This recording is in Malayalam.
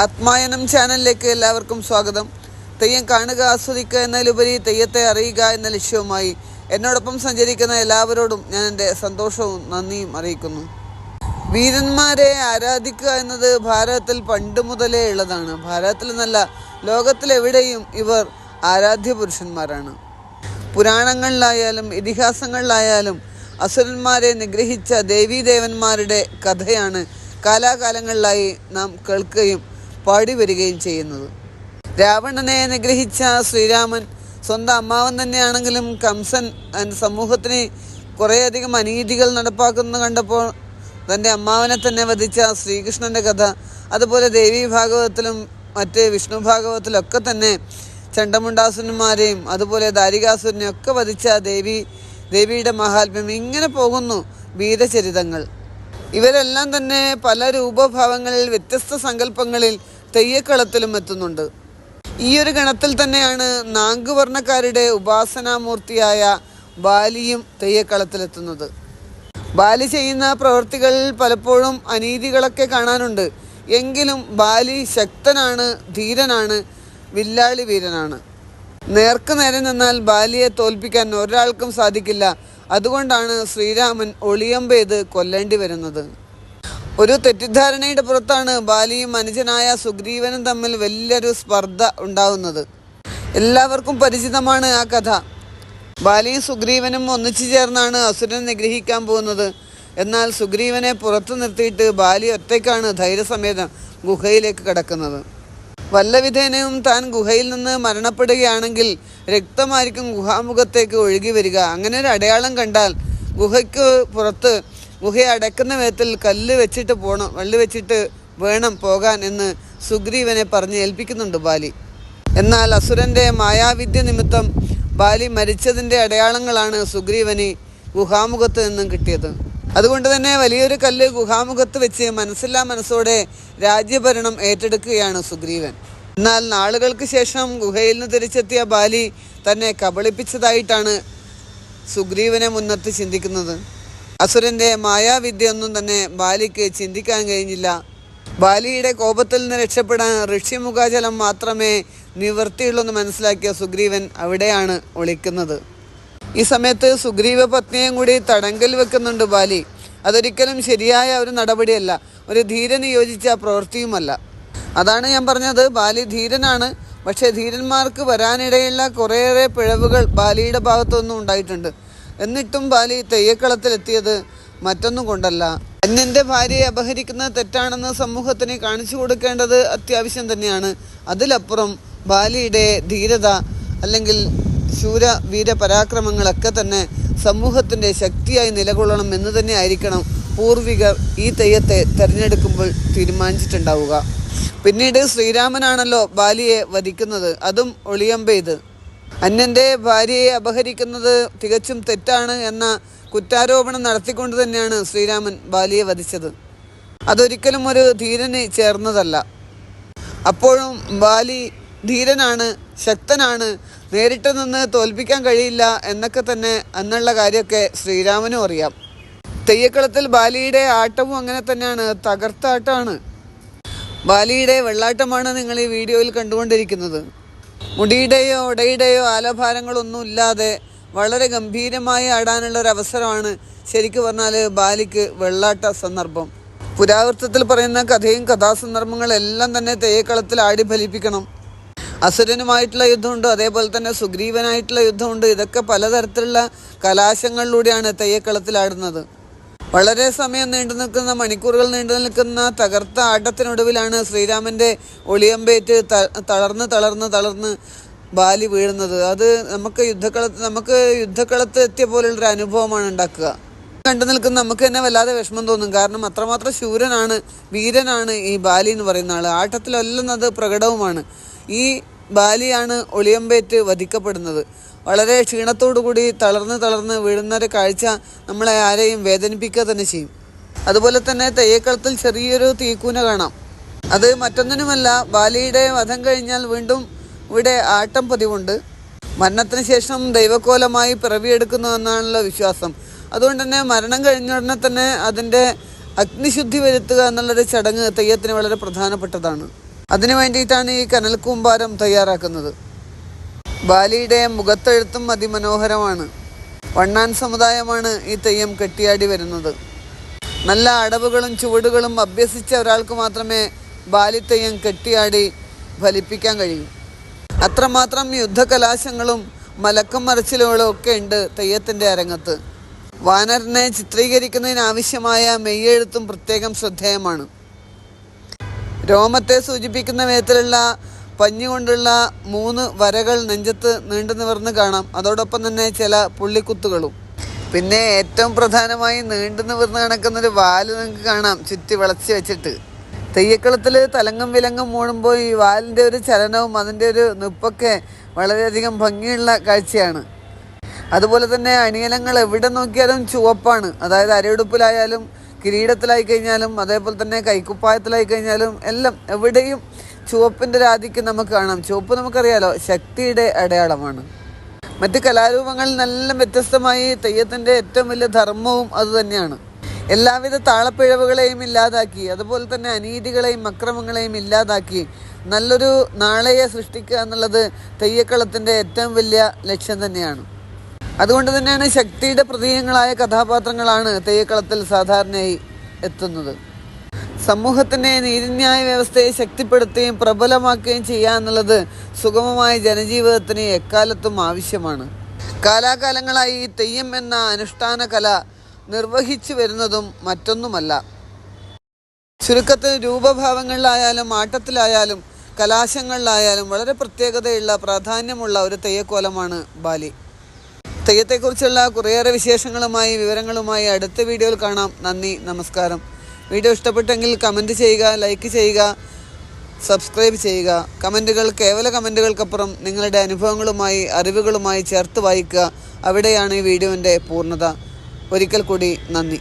ആത്മായനം ചാനലിലേക്ക് എല്ലാവർക്കും സ്വാഗതം. തെയ്യം കാണുക ആസ്വദിക്കുക എന്നതിലുപരി തെയ്യത്തെ അറിയുക എന്ന ലക്ഷ്യവുമായി എന്നോടൊപ്പം സഞ്ചരിക്കുന്ന എല്ലാവരോടും ഞാൻ എന്റെ സന്തോഷവും നന്ദിയും അറിയിക്കുന്നു. വീരന്മാരെ ആരാധിക്കുക എന്നത് ഭാരതത്തിൽ പണ്ട് മുതലേ ഉള്ളതാണ്. ഭാരതത്തിൽ നല്ല ലോകത്തിലെവിടെയും ഇവർ ആരാധ്യ പുരുഷന്മാരാണ്. പുരാണങ്ങളിലായാലും ഇതിഹാസങ്ങളിലായാലും അസുരന്മാരെ നിഗ്രഹിച്ച ദേവീദേവന്മാരുടെ കഥയാണ് കാലാകാലങ്ങളിലായി നാം കേൾക്കുകയും പാടി വരികയും ചെയ്യുന്നത്. രാവണനെ നിഗ്രഹിച്ച ശ്രീരാമൻ സ്വന്തം അമ്മാവൻ തന്നെയാണെങ്കിലും കംസൻ സമൂഹത്തിന് കുറേയധികം അനീതികൾ നടപ്പാക്കുന്നത് കണ്ടപ്പോൾ തന്റെ അമ്മാവനെ തന്നെ വധിച്ച ശ്രീകൃഷ്ണന്റെ കഥ അതുപോലെ ദേവി ഭാഗവതത്തിലും മറ്റ് വിഷ്ണു ഭാഗവതത്തിലൊക്കെ തന്നെ ചണ്ടമുണ്ടാസുരന്മാരെയും അതുപോലെ ദാരികാസുരനെയും ഒക്കെ വധിച്ച ദേവി ദേവിയുടെ മഹാത്മ്യം. ഇങ്ങനെ പോകുന്നു വീരചരിതങ്ങൾ ഇവരെല്ലാം തന്നെ പല രൂപഭാവങ്ങളിൽ വ്യത്യസ്ത സങ്കല്പങ്ങളിൽ തെയ്യക്കളത്തിലും എത്തുന്നുണ്ട്. ഈ ഒരു ഗണത്തിൽ തന്നെയാണ് നാങ്കുവർണക്കാരുടെ ഉപാസനാമൂർത്തിയായ ബാലിയും തെയ്യക്കളത്തിലെത്തുന്നത്. ബാലി ചെയ്യുന്ന പ്രവൃത്തികളിൽ പലപ്പോഴും അനീതികളൊക്കെ കാണാനുണ്ട്. എങ്കിലും ബാലി ശക്തനാണ് ധീരനാണ് വില്ലാളി വീരനാണ്. നേർക്കു നേരെ നിന്നാൽ ബാലിയെ തോൽപ്പിക്കാൻ ഒരാൾക്കും സാധിക്കില്ല. അതുകൊണ്ടാണ് ശ്രീരാമൻ ഒളിയമ്പെയ്ത് കൊല്ലേണ്ടി വരുന്നത്. ഒരു തെറ്റിദ്ധാരണയുടെ പുറത്താണ് ബാലിയും അനുജനായ സുഗ്രീവനും തമ്മിൽ വലിയൊരു സ്പർദ്ധ ഉണ്ടാകുന്നത് എല്ലാവർക്കും പരിചിതമാണ് ആ കഥ. ബാലിയും സുഗ്രീവനും ഒന്നിച്ചു ചേർന്നാണ് അസുരനെ നിഗ്രഹിക്കാൻ പോകുന്നത്. എന്നാൽ സുഗ്രീവനെ പുറത്തു നിർത്തിയിട്ട് ബാലി ഒറ്റയ്ക്കാണ് ധൈര്യസമേതം ഗുഹയിലേക്ക് കടക്കുന്നത്. വല്ലവിധേനയും താൻ ഗുഹയിൽ നിന്ന് മരണപ്പെടുകയാണെങ്കിൽ രക്തമായിരിക്കും ഗുഹാമുഖത്തേക്ക് ഒഴുകി വരിക. അങ്ങനെ ഒരു അടയാളം കണ്ടാൽ ഗുഹയ്ക്ക് പുറത്ത് ഗുഹയെ അടക്കുന്ന വിധത്തിൽ കല്ല് വെച്ചിട്ട് പോകണം വള്ളി വെച്ചിട്ട് വേണം പോകാൻ എന്ന് സുഗ്രീവനെ പറഞ്ഞ് ഏൽപ്പിക്കുന്നുണ്ട് ബാലി. എന്നാൽ അസുരന്റെ മായാവിദ്യ നിമിത്തം ബാലി മരിച്ചതിന്റെ അടയാളങ്ങളാണ് സുഗ്രീവന് ഗുഹാമുഖത്ത് നിന്നും കിട്ടിയത്. അതുകൊണ്ട് തന്നെ വലിയൊരു കല്ല് ഗുഹാമുഖത്ത് വെച്ച് മനസ്സില്ലാ മനസ്സോടെ രാജ്യഭരണം ഏറ്റെടുക്കുകയാണ് സുഗ്രീവൻ. എന്നാൽ നാളുകൾക്ക് ശേഷം ഗുഹയിൽ നിന്ന് തിരിച്ചെത്തിയ ബാലി തന്നെ കബളിപ്പിച്ചതായിട്ടാണ് സുഗ്രീവനെ മുന്നത്ത് ചിന്തിക്കുന്നത്. അസുരന്റെ മായാവിദ്യ ഒന്നും തന്നെ ബാലിക്ക് ചിന്തിക്കാൻ കഴിഞ്ഞില്ല. ബാലിയുടെ കോപത്തിൽ നിന്ന് രക്ഷപ്പെടാൻ ഋഷിമുഖാചലം മാത്രമേ നിവൃത്തിയുള്ളൂ എന്ന് മനസ്സിലാക്കിയ സുഗ്രീവൻ അവിടെയാണ് ഒളിക്കുന്നത്. ഈ സമയത്ത് സുഗ്രീവ പത്നിയും കൂടി തടങ്കൽ വെക്കുന്നുണ്ട് ബാലി. അതൊരിക്കലും ശരിയായ ഒരു നടപടിയല്ല. ഒരു ധീരന് യോജിച്ച പ്രവൃത്തിയുമല്ല. അതാണ് ഞാൻ പറഞ്ഞത്. ബാലി ധീരനാണ്. പക്ഷേ ധീരന്മാർക്ക് വരാനിടയുള്ള കുറേയേറെ പിഴവുകൾ ബാലിയുടെ ഭാഗത്തുനിന്നും ഉണ്ടായിട്ടുണ്ട്. എന്നിട്ടും ബാലി തെയ്യക്കളത്തിലെത്തിയത് മറ്റൊന്നും കൊണ്ടല്ല. അന്യന്റെ ഭാര്യയെ അപഹരിക്കുന്നത് തെറ്റാണെന്ന് സമൂഹത്തിന് കാണിച്ചു കൊടുക്കേണ്ടത് അത്യാവശ്യം തന്നെയാണ്. അതിലപ്പുറം ബാലിയുടെ ധീരത അല്ലെങ്കിൽ ശൂര വീര പരാക്രമങ്ങളൊക്കെ തന്നെ സമൂഹത്തിന്റെ ശക്തിയായി നിലകൊള്ളണം എന്ന് തന്നെ ആയിരിക്കണം പൂർവികർ ഈ തെയ്യത്തെ തിരഞ്ഞെടുക്കുമ്പോൾ തീരുമാനിച്ചിട്ടുണ്ടാവുക. പിന്നീട് ശ്രീരാമനാണല്ലോ ബാലിയെ വധിക്കുന്നത്. അതും ഒളിയമ്പെയ്ത് അന്യന്റെ ഭാര്യയെ അപഹരിക്കുന്നത് തികച്ചും തെറ്റാണ് എന്ന കുറ്റാരോപണം നടത്തിക്കൊണ്ട് തന്നെയാണ് ശ്രീരാമൻ ബാലിയെ വധിച്ചത്. അതൊരിക്കലും ഒരു ധീരന് ചേർന്നതല്ല. അപ്പോഴും ബാലി ധീരനാണ് ശക്തനാണ് നേരിട്ട് നിന്ന് തോൽപ്പിക്കാൻ കഴിയില്ല എന്നൊക്കെ തന്നെ അന്നുള്ള കാര്യമൊക്കെ ശ്രീരാമനും അറിയാം. തെയ്യക്കളത്തിൽ ബാലിയുടെ ആട്ടവും അങ്ങനെ തന്നെയാണ് തകർത്ത ആട്ടമാണ് ബാലിയുടെ വെള്ളാട്ടമാണ് നിങ്ങൾ ഈ വീഡിയോയിൽ കണ്ടുകൊണ്ടിരിക്കുന്നത്. മുടിയുടെയോ ഉടയുടെയോ ആലഭാരങ്ങളൊന്നും ഇല്ലാതെ വളരെ ഗംഭീരമായി ആടാനുള്ള ഒരു അവസരമാണ് ശരിക്കു പറഞ്ഞാൽ ബാലിക്ക് വെള്ളാട്ട സന്ദർഭം. പുരാവൃത്തത്തിൽ പറയുന്ന കഥയും കഥാസന്ദർഭങ്ങളെല്ലാം തന്നെ തെയ്യക്കളത്തിൽ ആടി ഫലിപ്പിക്കണം. അസുരനുമായിട്ടുള്ള യുദ്ധമുണ്ട് അതേപോലെ തന്നെ സുഗ്രീവനായിട്ടുള്ള യുദ്ധമുണ്ട്. ഇതൊക്കെ പലതരത്തിലുള്ള കലാശങ്ങളിലൂടെയാണ് തെയ്യക്കളത്തിലാടുന്നത്. വളരെ സമയം നീണ്ടു നിൽക്കുന്ന മണിക്കൂറുകൾ നീണ്ടു നിൽക്കുന്ന തകർത്ത ആട്ടത്തിനൊടുവിലാണ് ശ്രീരാമന്റെ ഒളിയമ്പേറ്റ് തളർന്ന് തളർന്ന് തളർന്ന് ബാലി വീഴുന്നത്. അത് നമുക്ക് യുദ്ധക്കളത്ത് നമുക്ക് യുദ്ധക്കളത്ത് എത്തിയ പോലുള്ളൊരു അനുഭവമാണ് ഉണ്ടാക്കുക. കണ്ടു നിൽക്കുന്ന നമുക്ക് തന്നെ വല്ലാതെ വിഷമം തോന്നും. കാരണം അത്രമാത്രം ശൂരനാണ് വീരനാണ് ഈ ബാലി എന്ന് പറയുന്ന ആൾ ആട്ടത്തിലല്ലെന്നത് പ്രകടവുമാണ്. ഈ ബാലിയാണ് ഒളിയമ്പേറ്റ് വധിക്കപ്പെടുന്നത്. വളരെ ക്ഷീണത്തോടുകൂടി തളർന്ന് തളർന്ന് വീഴുന്ന ഒരു കാഴ്ച നമ്മളെ ആരെയും വേദനിപ്പിക്കുക തന്നെ ചെയ്യും. അതുപോലെ തന്നെ തെയ്യക്കളത്തിൽ ചെറിയൊരു തീക്കൂന കാണാം. അത് മറ്റൊന്നിനുമല്ല ബാലിയുടെ വധം കഴിഞ്ഞാൽ വീണ്ടും ഇവിടെ ആട്ടം പതിവുണ്ട്. മരണത്തിന് ശേഷം ദൈവക്കോലമായി പിറവിയെടുക്കുന്നു എന്നാണല്ലോ വിശ്വാസം. അതുകൊണ്ട് തന്നെ മരണം കഴിഞ്ഞ ഉടനെ തന്നെ അതിന്റെ അഗ്നിശുദ്ധി വരുത്തുക എന്നുള്ളൊരു ചടങ്ങ് തെയ്യത്തിന് വളരെ പ്രധാനപ്പെട്ടതാണ്. അതിനു വേണ്ടിയിട്ടാണ് ഈ കനൽ കൂമ്പാരം തയ്യാറാക്കുന്നത്. ബാലിയുടെ മുഖത്തെഴുത്തും അതിമനോഹരമാണ്. വണ്ണാൻ സമുദായമാണ് ഈ തെയ്യം കെട്ടിയാടി വരുന്നത്. നല്ല അടവുകളും ചുവടുകളും അഭ്യസിച്ച ഒരാൾക്ക് മാത്രമേ ബാലിത്തെയ്യം കെട്ടിയാടി ഫലിപ്പിക്കാൻ കഴിയൂ. അത്രമാത്രം യുദ്ധകലാശങ്ങളും മലക്കം മറിച്ചിലുകളും ഒക്കെ ഉണ്ട് തെയ്യത്തിന്റെ അരങ്ങത്ത്. വാനറിനെ ചിത്രീകരിക്കുന്നതിനാവശ്യമായ മെയ്യെഴുത്തും പ്രത്യേകം ശ്രദ്ധേയമാണ്. രോമത്തെ സൂചിപ്പിക്കുന്ന വിധത്തിലുള്ള പഞ്ഞി കൊണ്ടുള്ള മൂന്ന് വരകൾ നെഞ്ചത്ത് നീണ്ടു നിവർന്ന് കാണാം. അതോടൊപ്പം തന്നെ ചില പുള്ളിക്കുത്തുകളും. പിന്നെ ഏറ്റവും പ്രധാനമായി നീണ്ടു നിവർന്ന് കിടക്കുന്നൊരു വാൽ നിങ്ങൾക്ക് കാണാം. ചുറ്റി വിളച്ച് വെച്ചിട്ട്. തെയ്യക്കളത്തിൽ തലങ്ങും വിലങ്ങും മൂടുമ്പോൾ ഈ വാലിന്റെ ഒരു ചലനവും അതിന്റെ ഒരു നിപ്പൊക്കെ വളരെയധികം ഭംഗിയുള്ള കാഴ്ചയാണ്. അതുപോലെ തന്നെ അണിയലങ്ങൾ എവിടെ നോക്കിയാലും ചുവപ്പാണ്. അതായത് അരയുടുപ്പിലായാലും കിരീടത്തിലായി കഴിഞ്ഞാലും അതേപോലെ തന്നെ കൈക്കുപ്പായത്തിലായി കഴിഞ്ഞാലും എല്ലാം എവിടെയും ചുവപ്പിന്റെ രാധിക്ക് നമുക്ക് കാണാം. ചുവപ്പ് നമുക്കറിയാലോ ശക്തിയുടെ അടയാളമാണ്. മറ്റ് കലാരൂപങ്ങളിൽ നല്ല വ്യത്യസ്തമായി തെയ്യത്തിന്റെ ഏറ്റവും വലിയ ധർമ്മവും അതുതന്നെയാണ് എല്ലാവിധ താളപ്പിഴവുകളെയും ഇല്ലാതാക്കി അതുപോലെ തന്നെ അനീതികളെയും അക്രമങ്ങളെയും ഇല്ലാതാക്കി നല്ലൊരു നാളെയെ സൃഷ്ടിക്കുക എന്നുള്ളത് തെയ്യക്കളത്തിന്റെ ഏറ്റവും വലിയ ലക്ഷ്യം തന്നെയാണ്. അതുകൊണ്ട് തന്നെയാണ് ശക്തിയുടെ പ്രതീകങ്ങളായ കഥാപാത്രങ്ങളാണ് തെയ്യക്കളത്തിൽ സാധാരണയായി എത്തുന്നത്. സമൂഹത്തിന്റെ നീതിന്യായ വ്യവസ്ഥയെ ശക്തിപ്പെടുത്തുകയും പ്രബലമാക്കുകയും ചെയ്യുക എന്നുള്ളത് സുഗമമായ ജനജീവിതത്തിന് എക്കാലത്തും ആവശ്യമാണ്. കാലാകാലങ്ങളായി തെയ്യം എന്ന അനുഷ്ഠാന കല നിർവഹിച്ചു വരുന്നതും മറ്റൊന്നുമല്ല. ചുരുക്കത്തിൽ രൂപഭാവങ്ങളിലായാലും ആട്ടത്തിലായാലും കലാശങ്ങളിലായാലും വളരെ പ്രത്യേകതയുള്ള പ്രാധാന്യമുള്ള ഒരു തെയ്യക്കോലമാണ് ബാലി. തെയ്യത്തെക്കുറിച്ചുള്ള കുറേയേറെ വിശേഷങ്ങളുമായി വിവരങ്ങളുമായി അടുത്ത വീഡിയോയിൽ കാണാം. നന്ദി നമസ്കാരം. വീഡിയോ ഇഷ്ടപ്പെട്ടെങ്കിൽ കമന്റ് ചെയ്യുക ലൈക്ക് ചെയ്യുക സബ്സ്ക്രൈബ് ചെയ്യുക. കമന്റുകൾ കേവല കമന്റുകൾക്കപ്പുറം നിങ്ങളുടെ അനുഭവങ്ങളുമായി അറിവുകളുമായി ചേർത്ത് വായിക്കുക. അവിടെയാണ് ഈ വീഡിയോന്റെ പൂർണത. ഒരിക്കൽ കൂടി നന്ദി.